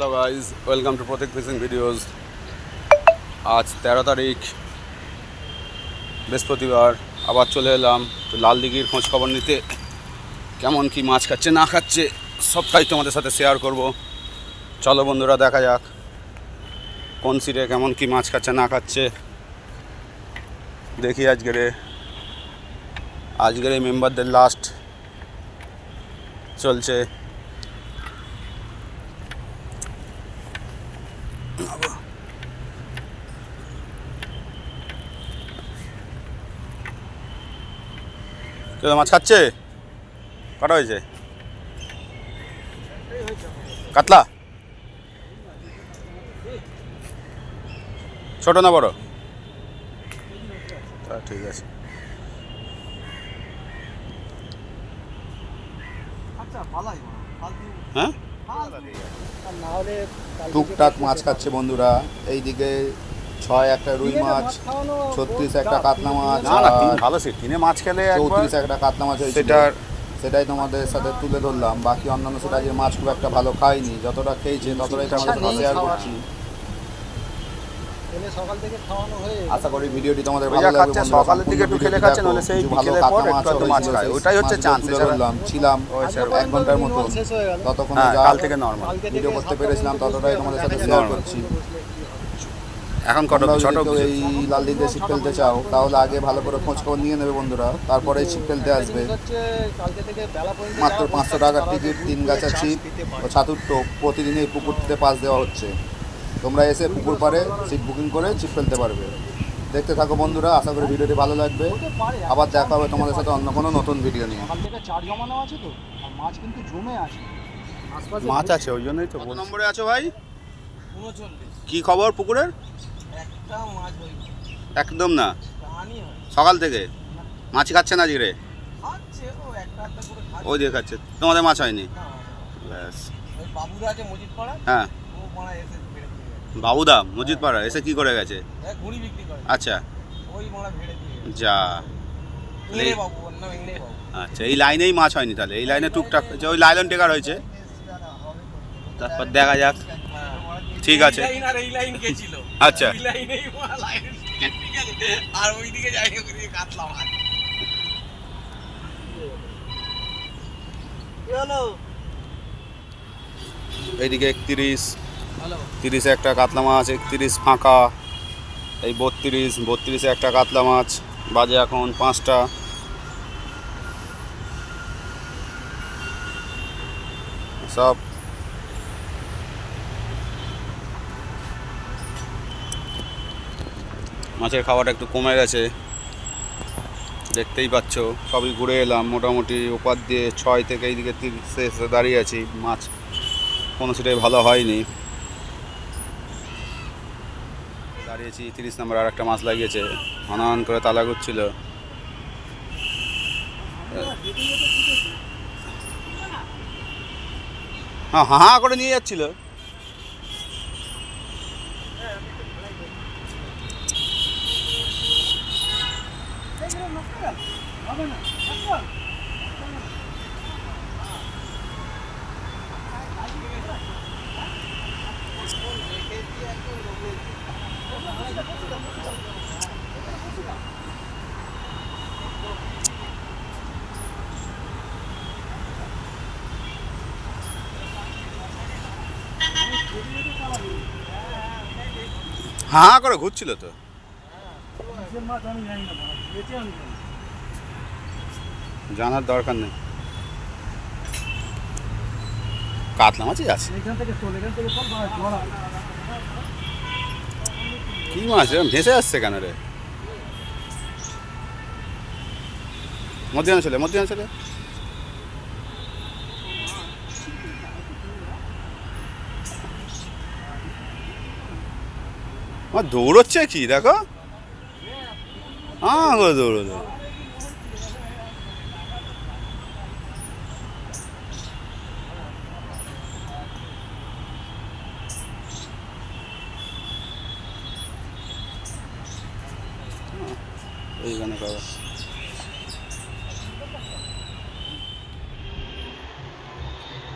Hello guys welcome to Pratik fishing videos আজ তেরো তারিখ, বৃহস্পতিবার। আবার চলে এলাম তো লাল দিঘির খোঁজ খবর নিতে। কেমন কি মাছ খাচ্ছে, না খাচ্ছে, সবটাই তোমাদের সাথে শেয়ার করব। চলো বন্ধুরা, দেখা যাক। কোন সিটে কেমন কি মাছ খাচ্ছে, না খাচ্ছে। দেখি আজকের আজকের এই মেম্বারদের লাস্ট চলছে। কেউ মাছ খাচ্ছে? কটা হয়েছে? কাতলা? ছোট না বড়? তা ঠিক আছে। হ্যাঁ? টুকটাক মাছ খাচ্ছে বন্ধুরা। এইদিকে ছয় একটা রুই মাছ ছত্রিশ একটা কাতলা মাছ ভালো সে তিনে মাছ খেলে চৌত্রিশ একটা কাতলা মাছ হয়েছে সেটার সেটাই তোমাদের সাথে তুলে ধরলাম। বাকি অন্যান্য সেটা যে মাছ খুব একটা ভালো খাইনি যতটা খেয়েছে ততটাই তোমাদের সাথে শেয়ার করছি। সকাল থেকে খাওয়ানো হয়ে আশা করি ভিডিওটি তোমাদের ওই ভালো লাগবে। খাচ্ছে, সকালের দিকে একটু খেলে খাচ্ছে, নাহলে সেই দেখো। কিছু ভালো বিকেলের পর একটু মাছ আধটু মাছ হয়েছিল, খায়। ওটাই হচ্ছে চান্স, তুলে ছিলাম। এক ঘণ্টার মতো। হয়ে ততক্ষণ হ্যাঁ কাল থেকে নর্মাল ভিডিও করতে পেরেছিলাম ততটাই তোমাদের সাথে শেয়ার করছি। এখন কত ছোট এই লাল ছিপ ফেলতে চাও তাহলে আগে ভালো করে খোঁজ খবর নিয়ে নেবে বন্ধুরা। তারপরে ছিপ ফেলতে আসবে। হচ্ছে কালকে থেকে বেলা পর্যন্ত মাত্র পাঁচশো টাকার টিকিট তিন গাছা ছিপ পারে। ও ছাতুর টোপ। প্রতিদিন এই পুকুরটিতে পাস দেওয়া হচ্ছে। তোমরা এসে পুকুর পাড়ে সিট বুকিং করে ছিপ ফেলতে পারবে। দেখতে থাকো বন্ধুরা আশা করি ভিডিওটি ভালো লাগবে। আবার দেখা হবে তোমাদের সাথে অন্য কোনো নতুন ভিডিও নিয়ে। চার জমানো আছে তো? মাছ কিন্তু জমে আছে। মাছ আছে ওই জন্যই তো কত নম্বরে আছো ভাই? কি খবর পুকুরের? একটা মাছ হই একদম না। সকাল থেকে? মাছ খাচ্ছে না জিরে ওই দিয়ে খাচ্ছে। তোমাদের মাছ হয়নি? হ্যাঁ। বাবুদা মসজিদ পাড়া এসে কি করে গেছে? এক ঘুড়ি বিক্রি করে। আচ্ছা। ওই মারা ভেড়ে দিয়ে গেছে। যা। আচ্ছা এই লাইনেই মাছ হয়নি তাহলে? এই লাইনে টুকটাক হয়েছে ওই লাইলন টেকার হয়েছে? তারপর দেখা যাক। ঠিক আছে। এই লাইন আর এই লাইন কে ছিল? আচ্ছা। এই লাইনেই মারা লাইন। ঠিক আছে। আর ওইদিকে যাই হলো এইদিকে একত্রিশ। তিরিশে একটা কাতলা মাছ, একত্রিশ ফাঁকা, এই বত্রিশ, বত্রিশে একটা কাতলা মাছ, বাজে এখন পাঁচটা। সব। মাছের খাওয়াটা একটু কমে গেছে। দেখতেই পাচ্ছ, সবই ঘুরে এলাম। মোটামুটি ওপার দিয়ে ছয় থেকে এইদিকে তিরিশে এসে দাঁড়িয়ে আছি। মাছ কোনো সেটাই ভালো হয়নি। দাঁড়িয়েছি, তিরিশ নম্বর আর একটা মাছ লাগিয়েছে। হনান করে তালা করছিল হ্যাঁ হা হা করে নিয়ে যাচ্ছিল। হা, করে ঘুরছিল তো। জানার দরকার নেই। কাতলা মাছই আছে। কি মাছ ভেসে আসছে কেন রে? মধ্যাহ্ন ছেলে আমার দৌড়চ্ছে কি? দেখো। হ্যাঁ এইখানে পাবে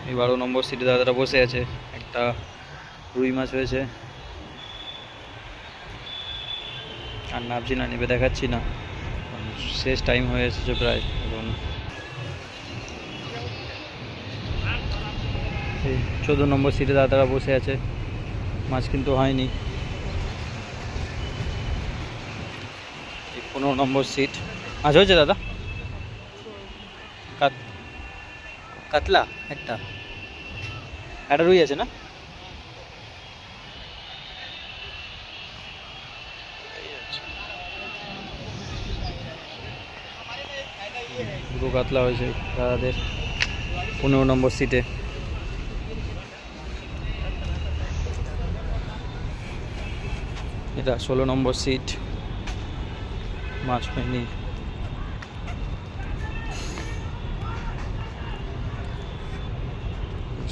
এই বারো নম্বর সিটে দাদারা বসে আছে। একটা রুই মাছ হয়েছে। আর নাবজি না নেবে দেখাচ্ছি না। শেষ টাইম হয়ে এসেছে প্রায় এবং এই চোদ্দ নম্বর সিটে দাদারা বসে আছে। মাছ কিন্তু হয়নি। পনেরো নম্বর সিট মাছ হয়েছে দাদা? কাত কাতলা? একটা। একটা রুই আছে না? দুটো কাতলা হয়েছে দাদাদের পনেরো নম্বর সিটে এটা ষোলো নম্বর সিট মাছ হয়নি।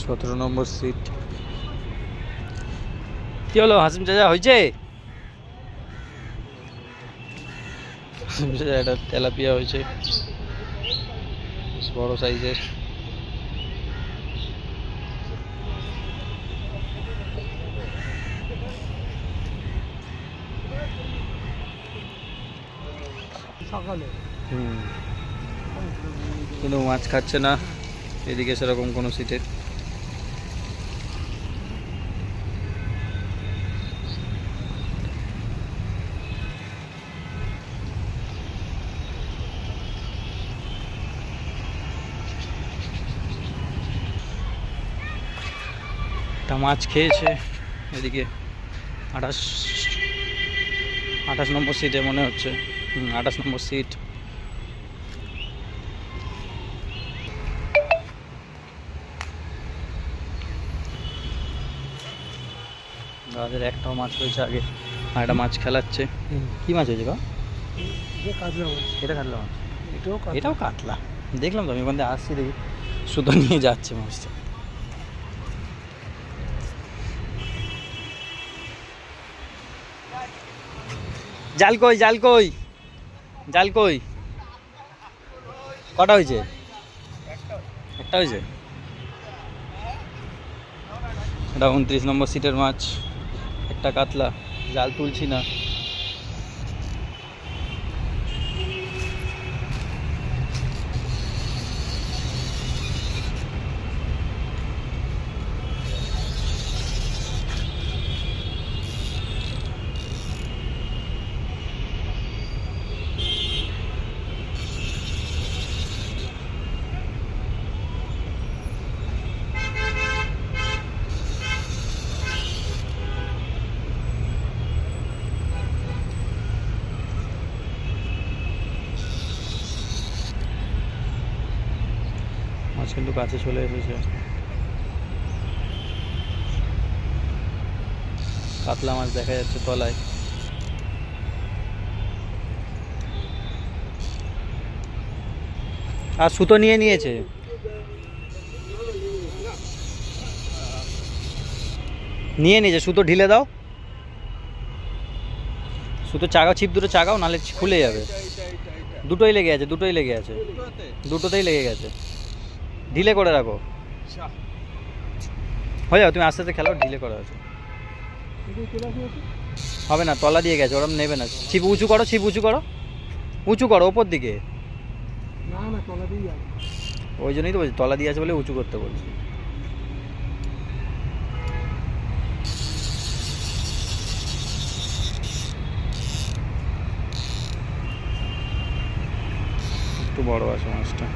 সতেরো নম্বর সিট কি হলো, হাসিম চাচা, হয়েছে? হাসিম চাচা, এটা তেলাপিয়া হয়েছে। বড় সাইজের। হুম। কিন্তু মাছ খাচ্ছে না। এদিকে সেরকম কোনো সিটে। একটা মাছ খেয়েছে। এদিকে আঠাশ আঠাশ নম্বর সিটে মনে হচ্ছে। আঠাশ নম্বর সিট দাদাদের একটাও মাছ হয়েছে আগে। আর একটা মাছ খেলাচ্ছে। কি মাছ হয়েছে এটা কাতলা মাছ। এটাও কাতলা। দেখলাম তো আমি ওখান থেকে আসছি দেখি। শুধু নিয়ে যাচ্ছে মাছটা। জাল কই জাল কই জাল কই? কটা হয়েছে একটা হয়েছে এটা উনত্রিশ নম্বর সিটের মাছ। একটা কাতলা, জাল তুলছি না। মাছ কিন্তু কাছে চলে এসেছে। কাতলা মাছ দেখা যাচ্ছে তলায়। আর সুতো নিয়ে নিয়েছে। নিয়ে নিয়েছে, সুতো ঢিলে দাও। সুতো চাগাও, ছিপ দুটো চাগাও, নাহলে খুলে যাবে। দুটোই লেগে আছে, দুটোই লেগে আছে। দুটোতেই লেগে গেছে। ঢিলে করে রাখো। হয়ে যাও তুমি আস্তে আস্তে খেলাও ঢিলে করা আছে হবে না তলা দিয়ে গেছে ওরম নেবে না। ছিপ উঁচু করো ছিপ উঁচু করো। উঁচু করো ওপর দিকে। ওই জন্যই তো বলছি তলা দিয়ে আছে বলে উঁচু করতে বলছি। একটু বড় আছে মাছটা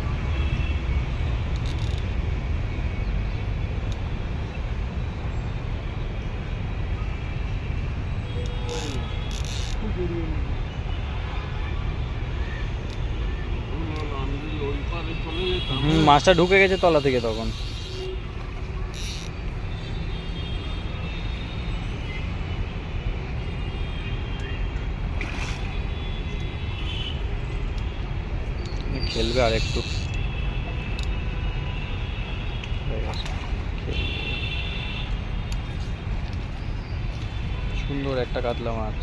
হুম মাছটা ঢুকে গেছে তলা থেকে তখন খেলবে আর একটু। সুন্দর একটা কাতলা মাছ